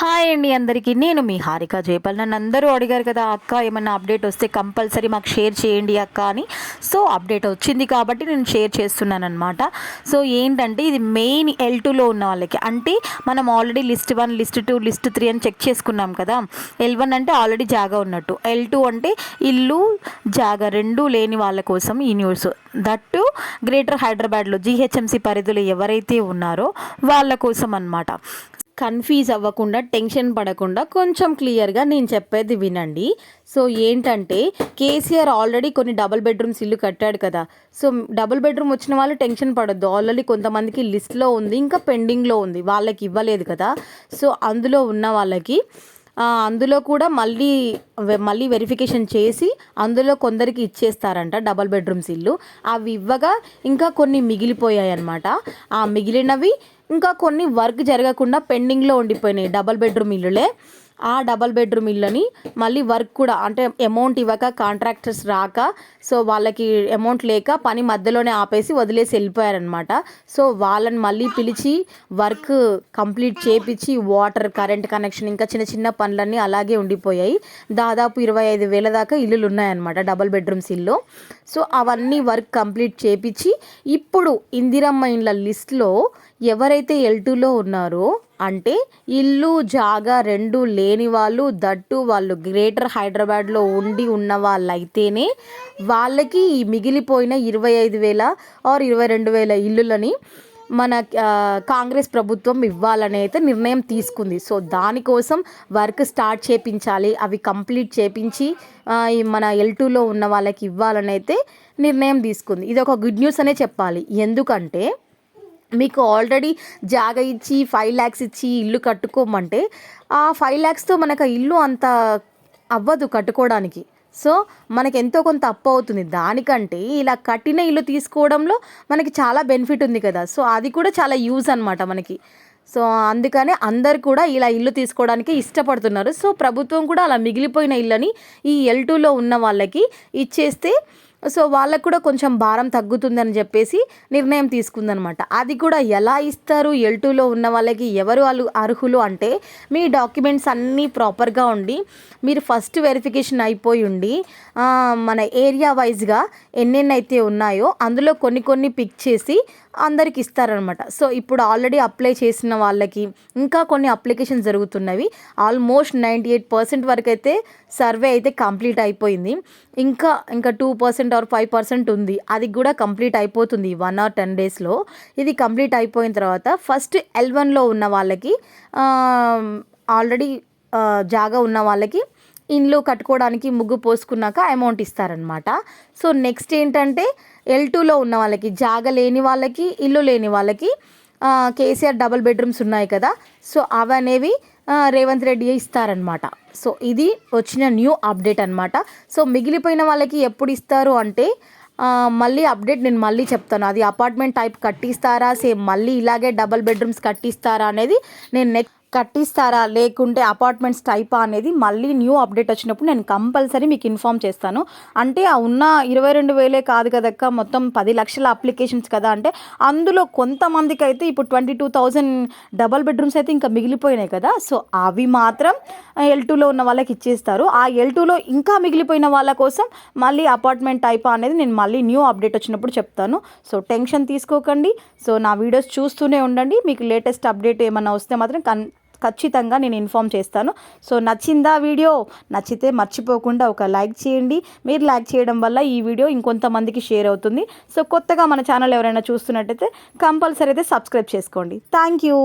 Hi అండి అందరికీ. నేను మీ హారిక జయపాల్ నన్ను అందరూ అడిగారు కదా అక్క ఏమన్నా అప్డేట్ వస్తే కంపల్సరీ మాకు షేర్ చేయండి అక్క అని. సో అప్డేట్ వచ్చింది కాబట్టి నేను షేర్ చేస్తున్నాను అనమాట సో ఏంటంటే ఇది మెయిన్ ఎల్ టూలో ఉన్న వాళ్ళకి. అంటే మనం already list one list two list three అని చెక్ చేసుకున్నాం కదా. ఎల్ వన్ అంటే ఆల్రెడీ జాగా ఉన్నట్టు. ఎల్ టూ అంటే ఇల్లు జాగా రెండు లేని వాళ్ళ కోసం ఈ న్యూస్. దట్టు గ్రేటర్ హైదరాబాద్లో జీహెచ్ఎంసీ పరిధిలో ఎవరైతే ఉన్నారో వాళ్ళ కోసం అన్నమాట. కన్ఫ్యూజ్ అవ్వకుండా టెన్షన్ పడకుండా కొంచెం క్లియర్గా నేను చెప్పేది వినండి. సో ఏంటంటే కేసీఆర్ ఆల్రెడీ కొన్ని డబుల్ బెడ్రూమ్స్ ఇల్లు కట్టాడు కదా. సో డబుల్ బెడ్రూమ్ వచ్చిన వాళ్ళు టెన్షన్ పడొద్దు. ఆల్రెడీ కొంతమందికి లిస్ట్లో ఉంది ఇంకా పెండింగ్లో ఉంది. వాళ్ళకి ఇవ్వలేదు కదా. సో అందులో ఉన్న వాళ్ళకి అందులో కూడా మళ్ళీ వె- మళ్ళీ వెరిఫికేషన్ చేసి అందులో కొందరికి ఇచ్చేస్తారంట డబల్ బెడ్రూమ్స్ ఇల్లు. అవి ఇవ్వగా ఇంకా కొన్ని మిగిలిపోయాయి అనమాట ఆ మిగిలినవి ఇంకా కొన్ని వర్క్ జరగకుండా పెండింగ్లో ఉండిపోయినాయి. డబల్ బెడ్రూమ్ ఇల్లులే. ఆ డబల్ బెడ్రూమ్ ఇల్లుని మళ్ళీ వర్క్ కూడా అంటే అమౌంట్ ఇవ్వక కాంట్రాక్టర్స్ రాక సో వాళ్ళకి అమౌంట్ లేక పని మధ్యలోనే ఆపేసి వదిలేసి వెళ్ళిపోయారనమాట సో వాళ్ళని మళ్ళీ పిలిచి వర్క్ కంప్లీట్ చేపించి వాటర్ కరెంట్ కనెక్షన్ ఇంకా చిన్న చిన్న పనులన్నీ అలాగే ఉండిపోయాయి. దాదాపు ఇరవై ఐదు వేల దాకా ఇల్లులు ఉన్నాయన్నమాట డబల్ బెడ్రూమ్స్ ఇల్లు. సో అవన్నీ వర్క్ కంప్లీట్ చేపించి ఇప్పుడు ఇందిరమ్మ ఇండ్ల లిస్ట్లో ఎవరైతే ఎల్ టూలో ఉన్నారో అంటే ఇల్లు జాగా రెండు లేని వాళ్ళు దట్టు వాళ్ళు గ్రేటర్ హైదరాబాద్లో ఉండి ఉన్న వాళ్ళైతేనే వాళ్ళకి ఈ మిగిలిపోయిన ఇరవై ఐదు వేల ఆర్ ఇరవై రెండు వేల ఇల్లులని మన కాంగ్రెస్ ప్రభుత్వం ఇవ్వాలని అయితే నిర్ణయం తీసుకుంది. సో దానికోసం వర్క్ స్టార్ట్ చేపించాలి. అవి కంప్లీట్ చేపించి మన ఎల్ టూలో ఉన్న వాళ్ళకి ఇవ్వాలని అయితే నిర్ణయం తీసుకుంది. ఇది ఒక గుడ్ న్యూస్ అనే చెప్పాలి. ఎందుకంటే మీకు ఆల్రెడీ జాగ ఇచ్చి ఫైవ్ ల్యాక్స్ ఇచ్చి ఇల్లు కట్టుకోమంటే ఆ ఫైవ్ ల్యాక్స్తో మనకు ఇల్లు అంత అవ్వదు కట్టుకోవడానికి. సో మనకి ఎంతో కొంత అప్పు అవుతుంది. దానికంటే ఇలా కట్టిన ఇల్లు తీసుకోవడంలో మనకి చాలా బెనిఫిట్ ఉంది కదా. సో అది కూడా చాలా యూజ్ అనమాట మనకి. సో అందుకనే అందరు కూడా ఇలా ఇల్లు తీసుకోవడానికి ఇష్టపడుతున్నారు. సో ప్రభుత్వం కూడా అలా మిగిలిపోయిన ఇల్లని ఈ ఎల్ టూలో ఉన్న వాళ్ళకి ఇచ్చేస్తే సో వాళ్ళకు కూడా కొంచెం భారం తగ్గుతుందని చెప్పేసి నిర్ణయం తీసుకుందనమాట అది కూడా ఎలా ఇస్తారు? ఎల్ టూలో ఉన్న వాళ్ళకి ఎవరు వాళ్ళు అర్హులు అంటే మీ డాక్యుమెంట్స్ అన్నీ ప్రాపర్గా ఉండి మీరు ఫస్ట్ వెరిఫికేషన్ అయిపోయి ఉండి మన ఏరియా వైజ్గా ఎన్నెన్నైతే ఉన్నాయో అందులో కొన్ని కొన్ని పిక్ చేసి అందరికి ఇస్తారనమాట సో ఇప్పుడు ఆల్రెడీ అప్లై చేసిన వాళ్ళకి ఇంకా కొన్ని అప్లికేషన్ జరుగుతున్నవి. ఆల్మోస్ట్ నైంటీ ఎయిట్ పర్సెంట్ వరకు అయితే సర్వే అయితే కంప్లీట్ అయిపోయింది. ఇంకా ఇంకా two percent or five percent ఉంది. అది కూడా కంప్లీట్ అయిపోతుంది వన్ ఆర్ టెన్ డేస్లో ఇది కంప్లీట్ అయిపోయిన తర్వాత ఫస్ట్ ఎల్ వన్లో ఉన్న వాళ్ళకి ఆల్రెడీ జాగా ఉన్న వాళ్ళకి ఇండ్లు కట్టుకోవడానికి ముగ్గు పోసుకున్నాక అమౌంట్ ఇస్తారనమాట. సో నెక్స్ట్ ఏంటంటే ఎల్ టూలో ఉన్న వాళ్ళకి జాగ లేని వాళ్ళకి ఇల్లు లేని వాళ్ళకి కేసీఆర్ డబుల్ బెడ్రూమ్స్ ఉన్నాయి కదా. సో అవి అనేవి రేవంత్ రెడ్డి ఇస్తారనమాట సో ఇది వచ్చిన న్యూ అప్డేట్ అనమాట సో మిగిలిపోయిన వాళ్ళకి ఎప్పుడు ఇస్తారు అంటే మళ్ళీ అప్డేట్ నేను మళ్ళీ చెప్తాను. అది అపార్ట్మెంట్ టైప్ కట్టిస్తారా? సేమ్ మళ్ళీ ఇలాగే డబల్ బెడ్రూమ్స్ కట్టిస్తారా అనేది నేను నెక్స్ట్ కట్టిస్తారా? లేకుంటే అపార్ట్మెంట్స్ టైపా అనేది మళ్ళీ న్యూ అప్డేట్ వచ్చినప్పుడు నేను కంపల్సరీ మీకు ఇన్ఫామ్ చేస్తాను. అంటే ఆ ఉన్న ఇరవై రెండు వేలే కాదు కదక్క మొత్తం పది లక్షల అప్లికేషన్స్ కదా అంటే అందులో కొంతమందికి అయితే ఇప్పుడు twenty two thousand double bedrooms అయితే ఇంకా మిగిలిపోయినాయి కదా. సో అవి మాత్రం ఎల్ టూలో ఉన్న వాళ్ళకి ఇచ్చేస్తారు. ఆ ఎల్ టూలో ఇంకా మిగిలిపోయిన వాళ్ళ కోసం మళ్ళీ అపార్ట్మెంట్ టైపా అనేది నేను మళ్ళీ న్యూ అప్డేట్ వచ్చినప్పుడు చెప్తాను. సో టెన్షన్ తీసుకోకండి. సో నా వీడియోస్ చూస్తూనే ఉండండి. మీకు లేటెస్ట్ అప్డేట్ ఏమైనా వస్తే మాత్రం కన్ ఖచ్చితంగా నేను ఇన్ఫామ్ చేస్తాను. సో నచ్చిందా వీడియో? నచ్చితే మర్చిపోకుండా ఒక లైక్ చేయండి. మీరు లైక్ చేయడం వల్ల ఈ వీడియో ఇంకొంతమందికి షేర్ అవుతుంది. సో కొత్తగా మన ఛానల్ ఎవరైనా చూస్తున్నట్టయితే కంపల్సరీ అయితే సబ్స్క్రైబ్ చేసుకోండి. Thank you.